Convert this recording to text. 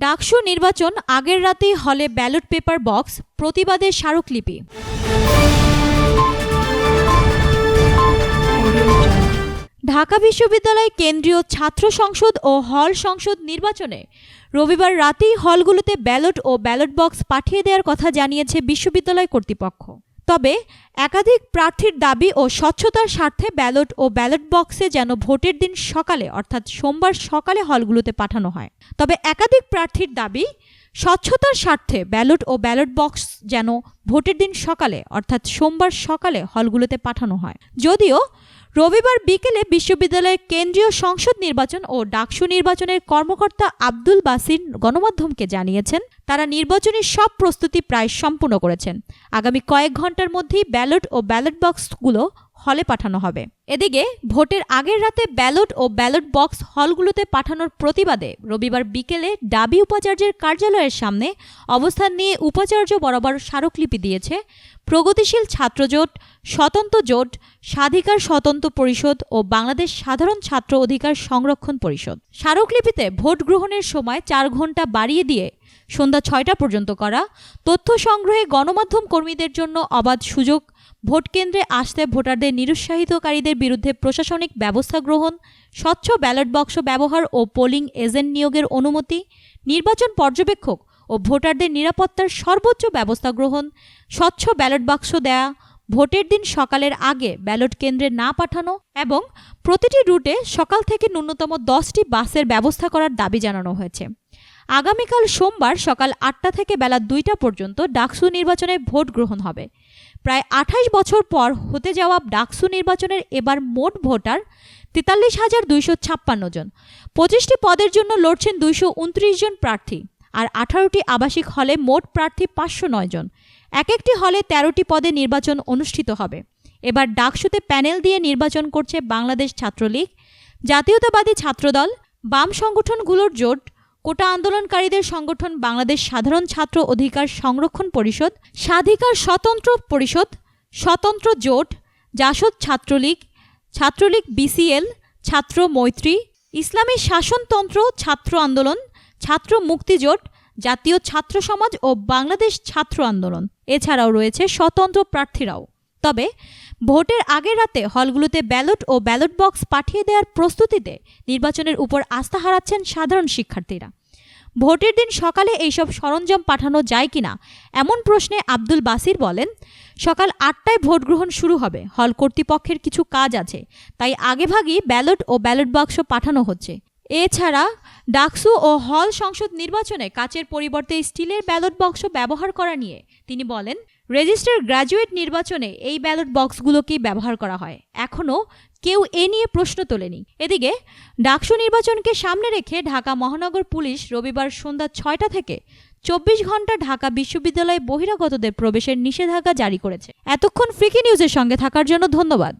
ডাকসু নির্বাচন আগের রাতেই হলে ব্যালট পেপার বক্স, প্রতিবাদে স্মারকলিপি। ঢাকা বিশ্ববিদ্যালয় কেন্দ্রীয় ছাত্র সংসদ ও হল সংসদ নির্বাচনে রবিবার রাতেই হলগুলোতে ব্যালট ও ব্যালট বক্স পাঠিয়ে দেওয়ার কথা জানিয়েছে বিশ্ববিদ্যালয় কর্তৃপক্ষ। তবে একাধিক প্রার্থীর দাবি ও স্বচ্ছতার স্বার্থে ব্যালট ও ব্যালট বক্সে যেন ভোটের দিন সকালে, অর্থাৎ সোমবার সকালে হলগুলোতে পাঠানো হয়। তবে একাধিক প্রার্থীর দাবি, স্বচ্ছতার স্বার্থে ব্যালট ও ব্যালট বক্স যেন ভোটের দিন সকালে, অর্থাৎ সোমবার সকালে হলগুলোতে পাঠানো হয়। যদিও রবিবার বিকেলে বিশ্ববিদ্যালয়ের কেন্দ্রীয় সংসদ নির্বাচন ও ডাকসু নির্বাচনের কর্মকর্তা আব্দুল বাসির গণমাধ্যমকে জানিয়েছেন, তারা নির্বাচনের সব প্রস্তুতি প্রায় সম্পূর্ণ করেছেন। আগামী কয়েক ঘণ্টার মধ্যেই ব্যালট ও ব্যালট বক্সগুলো হলে পাঠানো হবে। এদিকে ভোটের আগের রাতে ব্যালট ও ব্যালট বক্স হলগুলোতে পাঠানোর প্রতিবাদে রবিবার বিকেলে ডাবি উপাচার্যের কার্যালয়ের সামনে অবস্থান নিয়ে উপাচার্য বরাবর স্মারকলিপি দিয়েছে। প্রগতিশীল ছাত্রজোট, স্বতন্ত্র জোট, স্বাধিকার স্বতন্ত্র পরিষদ ও বাংলাদেশ সাধারণ ছাত্র অধিকার সংরক্ষণ পরিষদ। স্মারকলিপিতে ভোট গ্রহণের সময় চার ঘণ্টা বাড়িয়ে দিয়ে সন্ধ্যা ছয়টা পর্যন্ত করা। তথ্য সংগ্রহে গণমাধ্যম কর্মীদের জন্য অবাধ সুযোগ। ভোট কেন্দ্রে আসতে ভোটারদের নিরুৎসাহিতকারীদের বিরুদ্ধে প্রশাসনিক ব্যবস্থা গ্রহণ। স্বচ্ছ ব্যালট বক্স ব্যবহার ও পোলিং এজেন্ট নিয়োগের অনুমতি। নির্বাচন পর্যবেক্ষক ও ভোটারদের নিরাপত্তার সর্বোচ্চ ব্যবস্থা গ্রহণ। স্বচ্ছ ব্যালট বাক্স দেয়া, ভোটের দিন সকালের আগে ব্যালট কেন্দ্রে না পাঠানো এবং প্রতিটি রুটে সকাল থেকে ন্যূনতম দশটি বাসের ব্যবস্থা করার দাবি জানানো হয়েছে। আগামীকাল সোমবার সকাল আটটা থেকে বেলা দুইটা পর্যন্ত ডাকসু নির্বাচনে ভোট গ্রহণ হবে। প্রায় আঠাশ বছর পর হতে যাওয়া ডাকসু নির্বাচনের এবার মোট ভোটার তেতাল্লিশ হাজার দুইশো ছাপ্পান্ন জন। পঁচিশটি পদের জন্য লড়ছেন দুইশো উনত্রিশ জন প্রার্থী আর আঠারোটি আবাসিক হলে মোট প্রার্থী পাঁচশো নয় জন। এক একটি হলে তেরোটি পদে নির্বাচন অনুষ্ঠিত হবে। এবার ডাকসুতে প্যানেল দিয়ে নির্বাচন করছে বাংলাদেশ ছাত্রলীগ, জাতীয়তাবাদী ছাত্রদল, বাম সংগঠনগুলোর জোট কোটা আন্দোলনকারীদের সংগঠন বাংলাদেশ সাধারণ ছাত্র অধিকার সংরক্ষণ পরিষদ, স্বাধিকার স্বতন্ত্র পরিষদ, স্বতন্ত্র জোট, জাসদ ছাত্রলীগ ছাত্রলীগ বিসিএল, ছাত্র মৈত্রী, ইসলামী শাসনতন্ত্র ছাত্র আন্দোলন, ছাত্র মুক্তিজোট জাতীয় ছাত্র সমাজ ও বাংলাদেশ ছাত্র আন্দোলন। এছাড়াও রয়েছে স্বতন্ত্র প্রার্থীরাও। তবে ভোটের আগের রাতে হলগুলোতে ব্যালট ও ব্যালট বক্স পাঠিয়ে দেওয়ার প্রস্তুতিতে নির্বাচনের উপর আস্থা হারাচ্ছেন সাধারণ শিক্ষার্থীরা। ভোটের দিন সকালে এইসব সরঞ্জাম পাঠানো যায় কিনা, এমন প্রশ্নে আব্দুল বাসির বলেন, সকাল আটটায় ভোট গ্রহণ শুরু হবে, হল কর্তৃপক্ষের কিছু কাজ আছে, তাই আগেভাগেই ব্যালট ও ব্যালট বাক্স পাঠানো হচ্ছে। এছাড়া ডাকসু ও হল সংসদ নির্বাচনে কাচের পরিবর্তে স্টিলের ব্যালট বক্স ব্যবহার করা নিয়ে তিনি বলেন, রেজিস্টার গ্র্যাজুয়েট নির্বাচনে এই ব্যালট বক্সগুলোকেই ব্যবহার করা হয়। এখনও কেউ এ নিয়ে প্রশ্ন তোলেনি। এদিকে, ডাকসু নির্বাচনকে সামনে রেখে ঢাকা মহানগর পুলিশ রবিবার সন্ধ্যা ছয়টা থেকে চব্বিশ ঘণ্টা ঢাকা বিশ্ববিদ্যালয়ে বহিরাগতদের প্রবেশের নিষেধাজ্ঞা জারি করেছে। এতক্ষণ ফ্রিকি নিউজের সঙ্গে থাকার জন্য ধন্যবাদ।